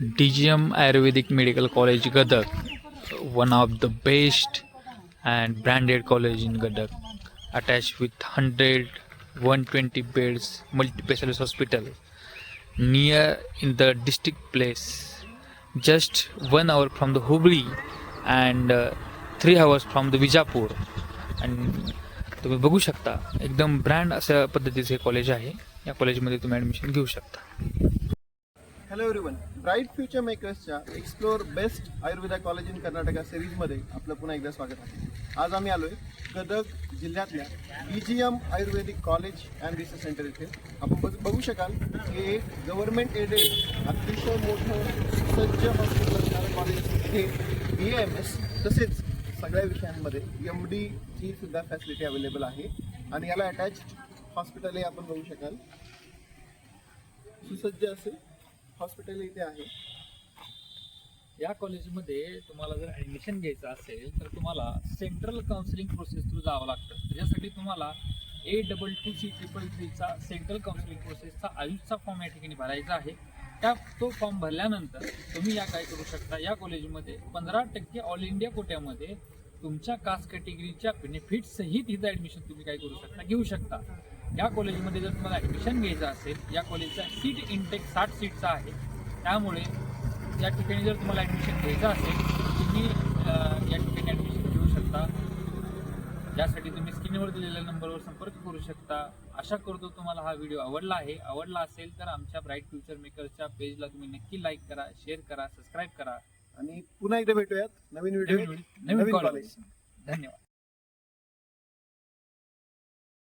D G M ayurvedic medical college Gadag one of the best and branded college in Gadag attach with hundred one twenty beds multispecialist hospital near in the district place just one hour from the Hubli and three hours from the Vijapur and तुम्ही बघू शकता एकदम brand अशा पद्धतीचं हे college आहे. या कॉलेजमध्ये तुम्ही ॲडमिशन घेऊ शकता. Hello everyone bright future मेकर्सच्या explore best ayurveda college in Karnataka सिरीजमध्ये आपलं पुन्हा एकदा स्वागत आहे. आज आम्ही आलोय गदग जिल्ह्यातल्या B G M ayurvedic college and research centre इथे. आपण बघ- बघू शकाल हे गव्हर्नमेंट एडेड अतिशय मोठं सज्ज हॉस्पिटल कॉलेज हे बी एम एस तसेच सगळ्या विषयांमध्ये एम डीची सुद्धा फॅसिलिटी अवेलेबल आहे. आणि याला अटॅच हॉस्पिटलही आपण बघू शकाल. सुसज्ज असेल. हॉस्पिटल इथे आहे. या कॉलेजमध्ये तुम्हाला जर ॲडमिशन घ्यायचं असेल तर तुम्हाला सेंट्रल काउन्सिलिंग प्रोसेस थ्रू जावं लागतं. त्याच्यासाठी तुम्हाला A double two C triple थ्रीचा central counselling प्रोसेसचा आयुषचा फॉर्म या ठिकाणी भरायचा आहे. त्या तो फॉर्म भरल्यानंतर तुम्ही या काय करू शकता? या कॉलेजमध्ये पंधरा टक्के ऑल इंडिया कोट्यामध्ये तुमच्या कास्ट कॅटेगरीच्या बेनिफिट्ससहित इथं ॲडमिशन तुम्ही काय करू शकता? घेऊ शकता. या कॉलेजमध्ये जर तुम्हाला ॲडमिशन घ्यायचं असेल या कॉलेजचा सीट इनटेक साठ सीटचा आहे. त्यामुळे या ठिकाणी जर तुम्हाला ॲडमिशन घ्यायचं असेल तुम्ही या ठिकाणी ॲडमिशन घेऊ शकता. यासाठी तुम्ही स्क्रीनवर दिलेल्या नंबरवर संपर्क करू शकता. आशा करतो तुम्हाला हा व्हिडिओ आवडला आहे. आवडला असेल तर आमच्या ब्राईट फ्युचर मेकरच्या पेजला तुम्ही नक्की लाईक करा शेअर करा सबस्क्राईब करा. आणि पुन्हा एकदा भेटूयात नवीन व्हिडिओ नवीन कॉलेज धन्यवाद.